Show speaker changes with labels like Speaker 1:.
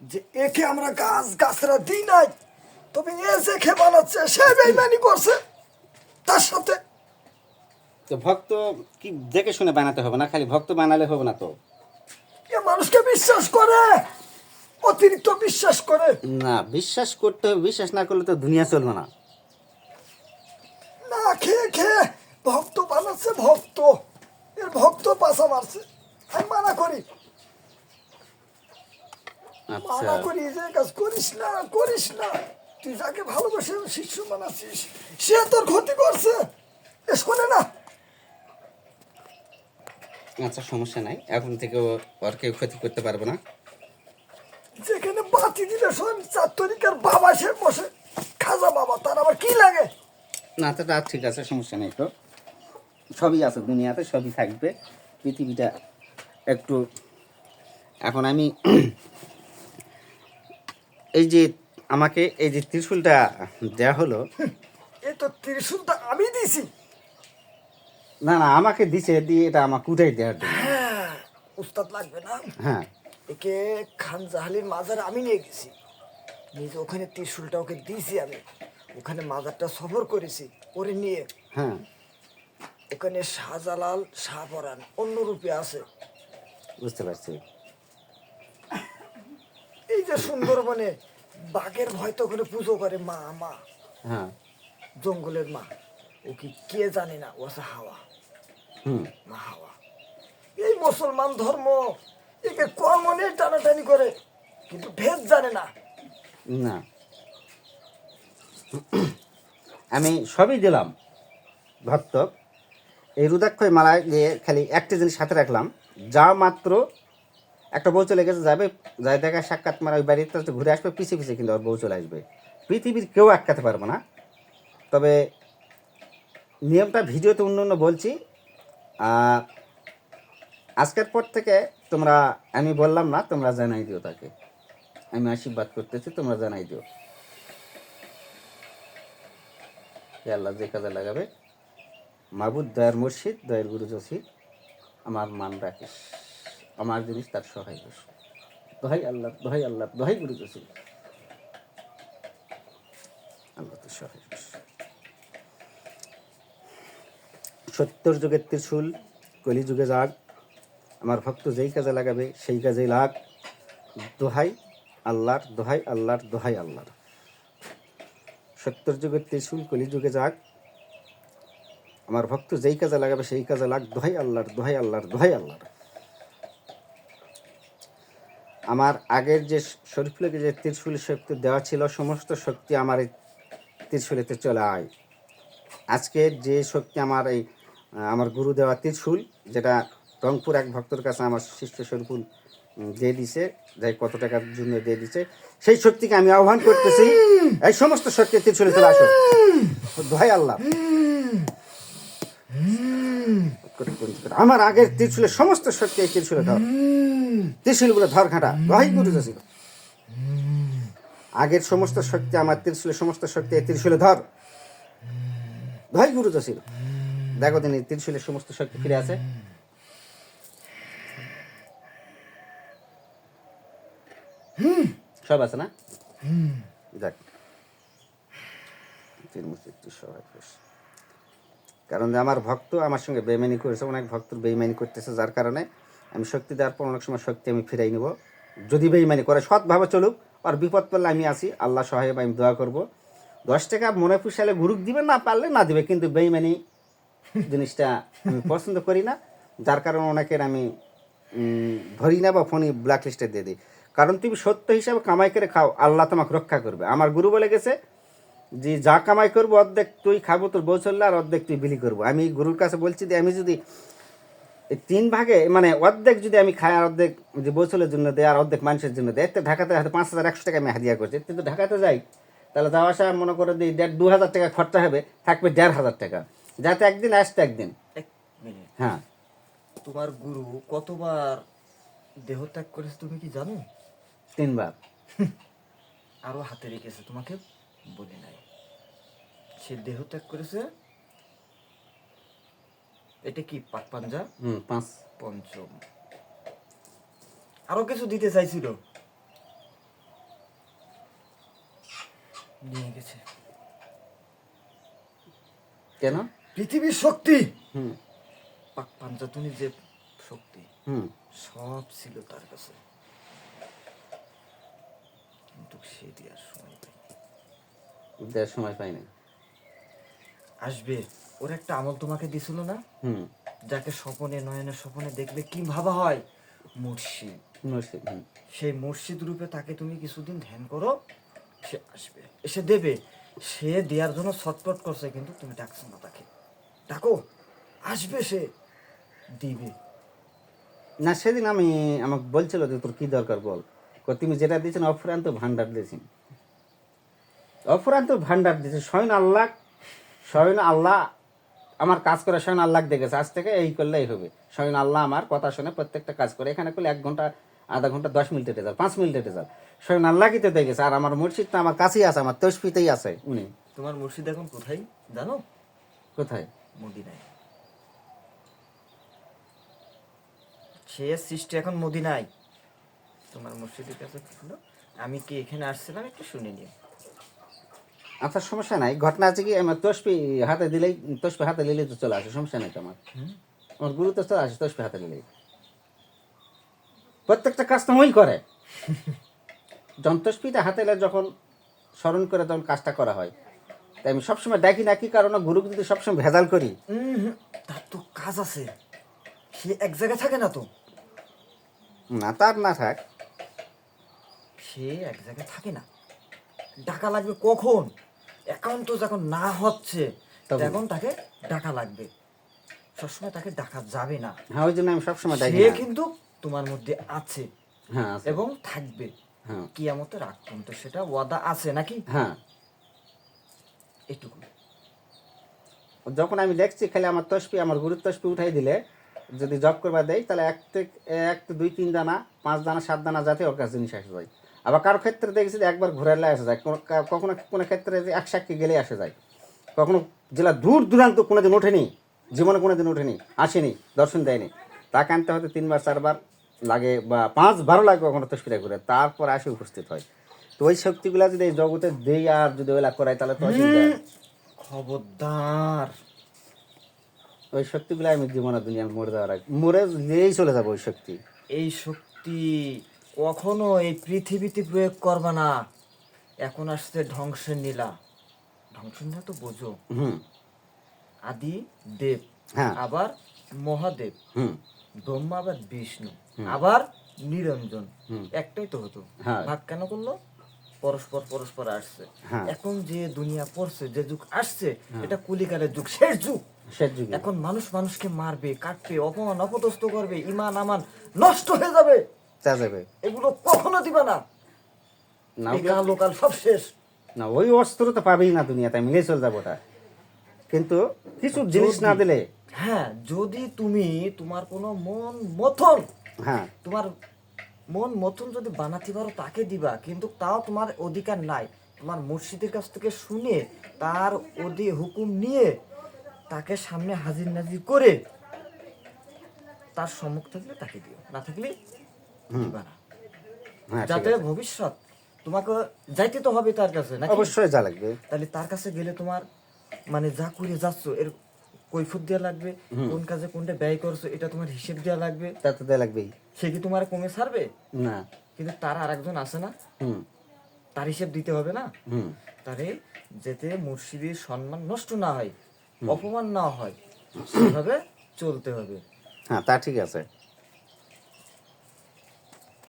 Speaker 1: যে একে আমরা গাছ গাছরা দিই নাই তবে এ যে খে বানাচ্ছে সে বেইমানি করছে। তার সাথে
Speaker 2: তো ভক্ত কি দেখে শুনে বানাতে হবে না? খালি ভক্ত বানালে হবে না তো?
Speaker 1: এ মানুষকে বিশ্বাস করে অতিরিক্ত বিশ্বাস করে।
Speaker 2: না বিশ্বাস করতে হবে বিশ্বাস না করলে তো দুনিয়া চলবে না।
Speaker 1: না খেয়ে খেয়ে ভক্ত বানাচ্ছে ভক্ত। এর ভক্ত পাশা মারছে। আমি মানা করি। মানা করি যে কাজ করিস না করিস না। তুই যাকে ভালোবাসে শিষ্য বানাচ্ছিস। সে তোর ক্ষতি করছে। এ শোনে না।
Speaker 2: আচ্ছা সমস্যা নাই। এখন থেকে ওর কেউ ক্ষতি করতে পারবে না।
Speaker 1: যেখানে বাতি দিলে শোন চার তরিকার বাবা সে বসে। খাজা বাবা তার আবার কি লাগে?
Speaker 2: না তো তা ঠিক আছে সমস্যা নেই তো। সবই আছে দুনিয়াতে সবই থাকবে। পৃথিবীটা একটু এখন আমি এই যে আমাকে এই যে ত্রিশূলটা দেওয়া হলো
Speaker 1: এই তো ত্রিশূলটা আমি দিছি।
Speaker 2: না না আমাকে দিছে দিয়ে এটা আমার কুটাই দেওয়ার
Speaker 1: হ্যাঁ উস্তাদ লাগবে না?
Speaker 2: হ্যাঁ।
Speaker 1: একে খান জাহালির মাজার আমি নিয়ে গেছি। নিজে ওখানে ত্রিশূলটা ওকে দিয়েছি আমি। ওখানে মাজারটা সফর করেছি ওরে নিয়ে।
Speaker 2: হ্যাঁ।
Speaker 1: ওখানে শাহজালাল শাহপরান অন্য রূপে আছে।
Speaker 2: বুঝতে পারছি।
Speaker 1: এই যে সুন্দরবনে বাঘের ভয় তো ওখানে পুজো করে মা মা।
Speaker 2: হ্যাঁ।
Speaker 1: জঙ্গলের মা। ও কি কে জানে না ও আছে হাওয়া।
Speaker 2: হুম।
Speaker 1: মা হাওয়া। এই মুসলমান ধর্ম একে কর্ম নিয়ে টানাটানি করে কিন্তু ভেদ জানে না।
Speaker 2: না। আমি সবই দিলাম ভক্ত। এই রুদাক্ষয় মালায় দিয়ে খালি একটা জিনিস সাথে রাখলাম যা মাত্র একটা বউ চলে গেছে, যাবে যাই দেখা, সাক্ষাৎ মারা ওই বাড়িতে ঘুরে আসবে পিছিয়ে পিছিয়ে কিন্তু ওর বউ চলে আসবে। পৃথিবীর কেউ আটকাতে পারবে না। তবে নিয়মটা ভিডিওতে অন্য অন্য বলছি। আজকের পর থেকে তোমরা, আমি বললাম না, তোমরা জানাই দিও তাকে। আমি আশীর্বাদ করতেছি, তোমরা জানাই দিও। আল্লাহ, যে কাজে লাগাবে। মাহবুদ দয়ার মুর্শিদ, দয়ের গুরু জসিদ আমার মান রাখিস। আমার জিনিস তার সহায় হোস দোহাই আল্লাহ দোহাই আল্লাহ, দোহাই গুরু জসিদ আল্লাহ তো সহায় হোস সত্তর যুগের ত্রিশূল কলি যুগে যাগ আমার ভক্ত যেই কাজে লাগাবে সেই কাজে লাগ। দোহাই আল্লাহর দোহাই আল্লাহর দোহাই আল্লাহর। সত্তর যুগের ত্রিশূল কলি যুগে যাক, আমার ভক্ত যেই কাজে লাগাবে সেই কাজে লাগ। দোহাই আল্লাহর দোহাই আল্লাহর দোহাই আল্লাহর। আমার আগের যে শরীফুলকে যে ত্রিশূল শক্তি দেওয়া ছিল সমস্ত শক্তি আমার এই ত্রিশূলেতে চলে আয়। আজকে যে শক্তি আমার এই আমার গুরু দেওয়া ত্রিশূল যেটা রংপুর এক ভক্তর কাছে আমার শিষ্য শরীফুল দিয়ে দিছে যাই কত টাকার জন্য দিয়ে দিছে সেই শক্তিকে আমি আহ্বান করতেছি এই সমস্ত শক্তি ত্রিশুলে চলে আসো দোহাই আল্লাহ। আমার আগের ত্রিশূলের সমস্ত শক্তি এই ত্রিশূলে ধর ত্রিশূলগুলো ধর ঘাটা দোহাই গুরু ছিল। আগের সমস্ত শক্তি আমার ত্রিশূলের সমস্ত শক্তি ত্রিশূলে ধর। দোহাই গুরু ছিল। দেখো এই ত্রিশূলের সমস্ত শক্তি ফিরে আছে। সব আছে না? দেখ। তিন। কারণ আমার ভক্ত আমার সঙ্গে বেইমানি করেছে, অনেক ভক্ত বেইমানি করতেছে যার কারণে আমি শক্তি দেওয়ার পর অনেক সময় শক্তি আমি ফিরাই নেব। যদি বেইমানি করে, সৎভাবে চলুক, আর বিপদ পড়লে আমি আসি আল্লাহ সহায় আমি দোয়া করব। দশ টাকা মনে পুষালে গুরুক দিবে, না পারলে না দিবে, কিন্তু বেইমানি জিনিসটা আমি পছন্দ করি না। যার কারণে অনেকের আমি ধরি না বা ফোনে ব্ল্যাক লিস্টে দিয়ে দিই। কারণ তুমি সত্য হিসাবে কামাই করে খাও, আল্লাহ তোমাকে রক্ষা করবে। আমার গুরু বলে গেছে যে, যা কামাই করব, অর্ধেক তুই খাব, তোর বউ চললে আর অর্ধেক তুই বিলি করব। আমি গুরুর কাছে বলছি যে, আমি যদি এই তিন ভাগে মানে অর্ধেক যদি আমি খাই আর অর্ধেক যে বৌচলের জন্য দেয় আর অর্ধেক মানুষের জন্য দেয় তো ঢাকাতে হয়তো পাঁচ হাজার একশো টাকা আমি হাদিয়া করছি। কিন্তু ঢাকাতে যাই তাহলে যাওয়া আসা মনে করে দিই দেড় দু হাজার টাকা খরচা হবে থাকবে দেড় হাজার টাকা। যাতে একদিন আসতে একদিন।
Speaker 1: এক
Speaker 2: হ্যাঁ।
Speaker 1: তোমার গুরু কতবার দেহ ত্যাগ করেছে তুমি কি জানো?
Speaker 2: তিনবার।
Speaker 1: আরও হাতে রেখেছে তোমাকে বলি নাই। সে দেহ ত্যাগ করেছে এটা কি পাট পাঞ্জা?
Speaker 2: হুম পাঁচ।
Speaker 1: পঞ্চম। আরও কিছু দিতে চাইছিল? নিয়ে গেছে।
Speaker 2: কেন?
Speaker 1: পৃথিবীর শক্তি।
Speaker 2: হুম।
Speaker 1: পাক পাঞ্জাতনি যে শক্তি।
Speaker 2: হুম।
Speaker 1: সব ছিল তার কাছে। কিন্তু সে দেওয়ার সময় পায়নি
Speaker 2: দেওয়ার সময় পাইনি।
Speaker 1: আসবে। ওর একটা আমল তোমাকে দিছিল না?
Speaker 2: হুম।
Speaker 1: যাকে স্বপনে নয়নের স্বপনে দেখলে কি ভাবা হয়? মুর্শিদ।
Speaker 2: মুর্শিদ
Speaker 1: সেই মুর্শিদ রূপে তাকে তুমি কিছুদিন ধ্যান করো সে আসবে। এসে দেবে। সে দেওয়ার জন্য ছটপট করছে কিন্তু তুমি ডাকছো না তাকে। ডাকো। আসবে সে। দিবে।
Speaker 2: না সেদিন আমি আমাকে বলছিল যে তোর কি দরকার বল? তুমি যেটা দিয়েছেন অফুরান্ত ভান্ডার দিয়েছেন। অফুরান্ত ভান্ডার দিয়েছে স্বয়ং আল্লাহ স্বয়ং আল্লাহ আমার কাজ করে স্বয়ং আল্লাহ দেখেছে আজ থেকে এই করলেই হবে। স্বয়ং আল্লাহ আমার কথা শুনে প্রত্যেকটা কাজ করে। এখানে করলে এক ঘণ্টা আধা ঘণ্টা দশ মিনিট মিনিটের রেজাল্ট পাঁচ মিনিটের রেজাল্ট স্বয়ং আল্লাহ তো দেখেছে আর আমার মুর্শিদটা আমার কাছেই আছে আমার তসফিতেই আছে উনি।
Speaker 1: তোমার মুর্শিদ এখন কোথায় জানো?
Speaker 2: কোথায়?
Speaker 1: মদিনায়। সে সৃষ্টি এখন মদিনায়। তোমার মুর্শিদের কাছে আমি কি এখানে আসছিলাম একটু শুনে নিও।
Speaker 2: আচ্ছা সমস্যা নাই। ঘটনা আছে কি আমার তসপি হাতে দিলেই তসপি হাতে নিলেই তো চলে আসে সমস্যা নাই তো আমার। আমার গুরু তো চলে আসে তসপি হাতে নিলেই। প্রত্যেকটা কাজ তো ওই করে। যখন তসপিটা হাতে এলে যখন স্মরণ করে তখন কাজটা করা হয়। তাই আমি সবসময় ডাকি না কি কারণে গুরু যদি সবসময় ভেজাল করি।
Speaker 1: তার তো কাজ আছে। সে এক জায়গায় থাকে না তো।
Speaker 2: না তার না থাক।
Speaker 1: সে এক জায়গায় থাকে না। ডাকা লাগবে কখন? একাউন্ট যখন না হচ্ছে
Speaker 2: তখন?
Speaker 1: তখন তাকে ডাকা লাগবে। সবসময় তাকে ডাকা যাবে না।
Speaker 2: হ্যাঁ ওই জন্য আমি সবসময় ডাকি
Speaker 1: সে কিন্তু তোমার মধ্যে আছে
Speaker 2: হ্যাঁ
Speaker 1: এবং থাকবে।
Speaker 2: হ্যাঁ।
Speaker 1: কিয়ামতের আগ পর্যন্ত সেটা ওয়াদা আছে নাকি?
Speaker 2: হ্যাঁ।
Speaker 1: এটুকু
Speaker 2: যখন আমি দেখছি খালি আমার তসপি আমার গুরুর তসপি উঠাই দিলে যদি জব করবা দেয় তাহলে এক থেকে এক দুই তিন দানা পাঁচ দানা সাত দানা যাতে ওর কাছে জিনিস আসে যায়। আবার কারও ক্ষেত্রে দেখেছি যে একবার ঘুরালে আসে যায় কোনো- কখনো কোনো ক্ষেত্রে যে এক সাক্ষী গেলে আসে যায়। কখনো জেলা দূর দূরান্ত কোনো দিন ওঠেনি জীবনে কোনো দিন ওঠেনি আসেনি দর্শন দেয়নি। তাকে আনতে হয়তো তিনবার চারবার লাগে বা পাঁচ বারো লাগে কখনো তসপিটা ঘুরে তারপর আসে উপস্থিত হয়। তো ওই শক্তিগুলা যদি এই জগতে দেই আর যদি ওইলা করাই তাহলে তো
Speaker 1: খবরদার।
Speaker 2: ওই শক্তিগুলো আমি জীবনে দুনিয়া মরে যাওয়ার আগে মরে গিয়েই চলে যাব ওই শক্তি।
Speaker 1: এই শক্তি কখনো এই পৃথিবীতে প্রয়োগ করবা না। এখন আসছে ধ্বংসের নীলা। ধ্বংসের নীলা তো বোঝো। আদি দেব
Speaker 2: হ্যাঁ।
Speaker 1: আবার মহাদেব ব্রহ্মা আবার বিষ্ণু আবার নিরঞ্জন। একটাই তো হতো।
Speaker 2: হ্যাঁ।
Speaker 1: ভাগ কেন করল? পরস্পর পরস্পর আসছে।
Speaker 2: হ্যাঁ।
Speaker 1: এখন যে দুনিয়া পড়ছে যে যুগ আসছে এটা কুলিকালের যুগ। শেষ যুগ। এখন মানুষ মানুষকে মারবে কাটবে অপমান অপদস্থ করবে ইমান আমান নষ্ট হয়ে যাবে।
Speaker 2: যাবে।
Speaker 1: এগুলো কখনো দিবা না।
Speaker 2: না
Speaker 1: লোকাল সব শেষ।
Speaker 2: না ওই অস্ত্র তো পাবেই না দুনিয়াতে মিলে চলে যাব ওটা। কিন্তু কিছু জিনিস না দিলে
Speaker 1: হ্যাঁ যদি তুমি তোমার কোনো মন মথন
Speaker 2: হ্যাঁ।
Speaker 1: তোমার মন মতন যদি বানাতে পারো তাকে দিবা। কিন্তু তাও তোমার অধিকার নাই। তোমার মুর্শিদের কাছ থেকে শুনে তার অধি হুকুম নিয়ে তাকে সামনে হাজির নাজির করে তার সম্মুখ থাকলে তাকে দিও। না থাকলে যাতে ভবিষ্যৎ তোমাকে যাইতে তো হবে তার কাছে নাকি?
Speaker 2: অবশ্যই যা লাগবে।
Speaker 1: তাহলে তার কাছে গেলে তোমার মানে যা করে যাচ্ছ এর কৈফত দেওয়া লাগবে কোন কাজে কোনটা ব্যয় করছ এটা তোমার হিসেব দেওয়া লাগবে।
Speaker 2: তা তো দেয়া লাগবেই।
Speaker 1: সে কি তোমার কমে ছাড়বে?
Speaker 2: না।
Speaker 1: কিন্তু তার আরেকজন আছে না? তার হিসেব দিতে হবে না? তারে যাতে মুর্শিদের সম্মান নষ্ট না হয় অপমান না হয় সেভাবে চলতে হবে।
Speaker 2: হ্যাঁ তা ঠিক আছে।